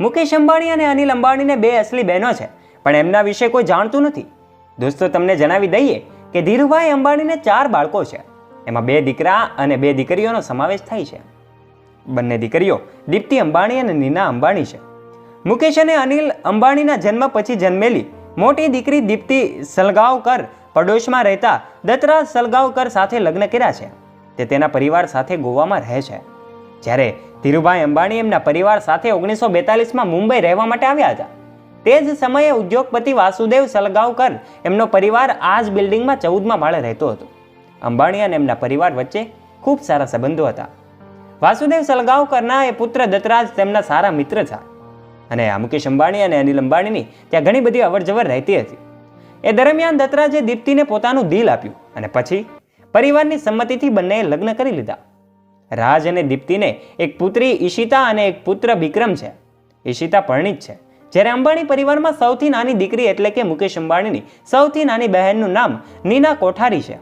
મુકેશ અંબાણી અને અનિલ અંબાણીને બે અસલી બહેનો છે, પણ એમના વિશે કોઈ જાણતું નથી. દોસ્તો, તમને જણાવી દઈએ કે ધીરુભાઈ અંબાણીને ચાર બાળકો છે. એમાં બે દીકરા અને બે દીકરીઓનો સમાવેશ થાય છે. બંને દીકરીઓ દીપ્તિ અંબાણી અને નીના અંબાણી છે. મુકેશ અને અનિલ અંબાણીના જન્મ પછી જન્મેલી મોટી દીકરી દીપ્તિ સલગાવકર પડોશમાં રહેતા દત્તરાજ સલગાવકર સાથે લગ્ન કર્યા છે. તે તેના પરિવાર સાથે ગોવામાં રહે છે. જ્યારે ધીરુભાઈ અંબાણી એમના પરિવાર સાથે ઓગણીસો બેતાલીસમાં મુંબઈ રહેવા માટે આવ્યા હતા. તે જ સમયે ઉદ્યોગપતિ વાસુદેવ સલગાવકર એમનો પરિવાર આ જ બિલ્ડિંગમાં ચૌદમાં માળે રહેતો હતો. અંબાણી અને એમના પરિવાર વચ્ચે ખૂબ સારા સંબંધો હતા. વાસુદેવ સલગાવકરના એ પુત્ર દત્તરાજ તેમના સારા મિત્ર હતા. અને આ મુકેશ અંબાણી અને અનિલ અંબાણીની ત્યાં ઘણી બધી અવરજવર રહેતી હતી. એ દરમિયાન દત્તરાજે દીપ્તિને પોતાનું દિલ આપ્યું અને પછી પરિવારની સંમતિથી બંનેએ લગ્ન કરી લીધા. રાજ અને દીપ્તિને એક પુત્રી ઈશિતા અને એક પુત્ર વિક્રમ છે. ઈશિતા પરણિત છે. જ્યારે અંબાણી પરિવારમાં સૌથી નાની દીકરી એટલે કે મુકેશ અંબાણીની સૌથી નાની બહેનનું નામ નીના કોઠારી છે.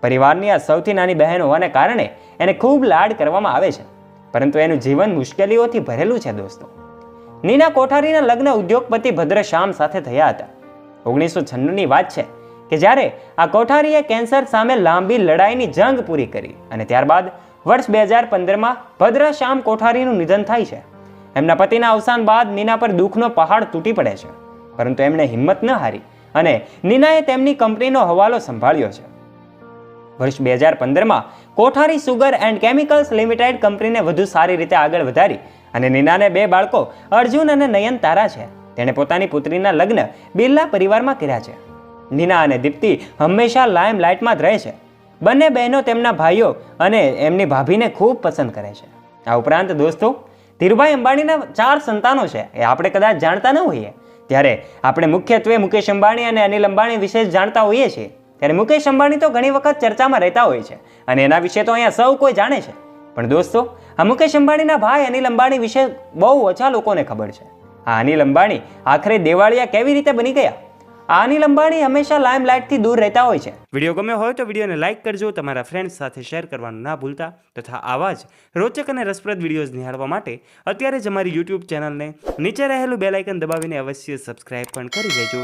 પરિવારની આ સૌથી નાની બહેન હોવાને કારણે એને ખૂબ લાડ કરવામાં આવે છે. પરંતુ એનું જીવન મુશ્કેલીઓથી ભરેલું છે દોસ્તો. નીના કોઠારીના લગ્ન ઉદ્યોગપતિ ભદ્રશ્યામ સાથે થયા હતા. ઓગણીસો છન્નુંની વાત છે કે જ્યારે આ કોઠારીએ કેન્સર સામે લાંબી લડાઈની જંગ પૂરી કરી અને ત્યારબાદ વર્ષ બે હજાર પંદરમાં ભદ્રશ્યામ કોઠારીનું નિધન થાય છે. એમના પતિના અવસાન બાદ નીના પર દુઃખનો પહાડ તૂટી પડે છે. પરંતુ એમણે હિંમત ન હારી અને નીનાએ તેમની કંપનીનો હવાલો સંભાળ્યો છે. વર્ષ બે હજાર પંદરમાં Kothari sugar and chemicals limited કંપનીને વધુ સારી રીતે આગળ વધારી અને નીનાને બે બાળકો, અર્જુન અને નયન તારા છે. તેણે પોતાની પુત્રીના લગ્ન બિરલા પરિવારમાં કર્યા છે. નીના અને દીપ્તિ હંમેશા લાઇમ લાઇટમાં જ રહે છે. બંને બહેનો તેમના ભાઈઓ અને એમની ભાભીને ખૂબ પસંદ કરે છે. આ ઉપરાંત દોસ્તો, ધીરુભાઈ અંબાણીના ચાર સંતાનો છે, એ આપણે કદાચ જાણતા ન હોઈએ. ત્યારે આપણે મુખ્યત્વે મુકેશ અંબાણી અને અનિલ અંબાણી વિશે જાણતા હોઈએ છીએ. ત્યારે મુકેશ અંબાણી તો ઘણી વખત ચર્ચામાં રહેતા હોય છે અને એના વિશે તો અહીંયા સૌ કોઈ જાણે છે. પણ દોસ્તો, આ મુકેશ અંબાણીના ભાઈ અનિલ અંબાણી વિશે બહુ ઓછા લોકોને ખબર છે. આ અનિલ અંબાણી આખરે દેવાળિયા કેવી રીતે બની ગયા? આ અનિલ અંબાણી હંમેશા લાઇમ લાઇટથી દૂર રહેતા હોય છે. વીડિયો ગમ્યો હોય તો વિડીયોને લાઇક કરજો, તમારા ફ્રેન્ડ્સ સાથે શેર કરવાનું ના ભૂલતા, તથા આવા જ રોચક અને રસપ્રદ વિડીયોઝ નિહાળવા માટે અત્યારે જ અમારી યુટ્યુબ ચેનલને નીચે રહેલું બેલાઇકન દબાવીને અવશ્ય સબસ્ક્રાઇબ પણ કરી દેજો.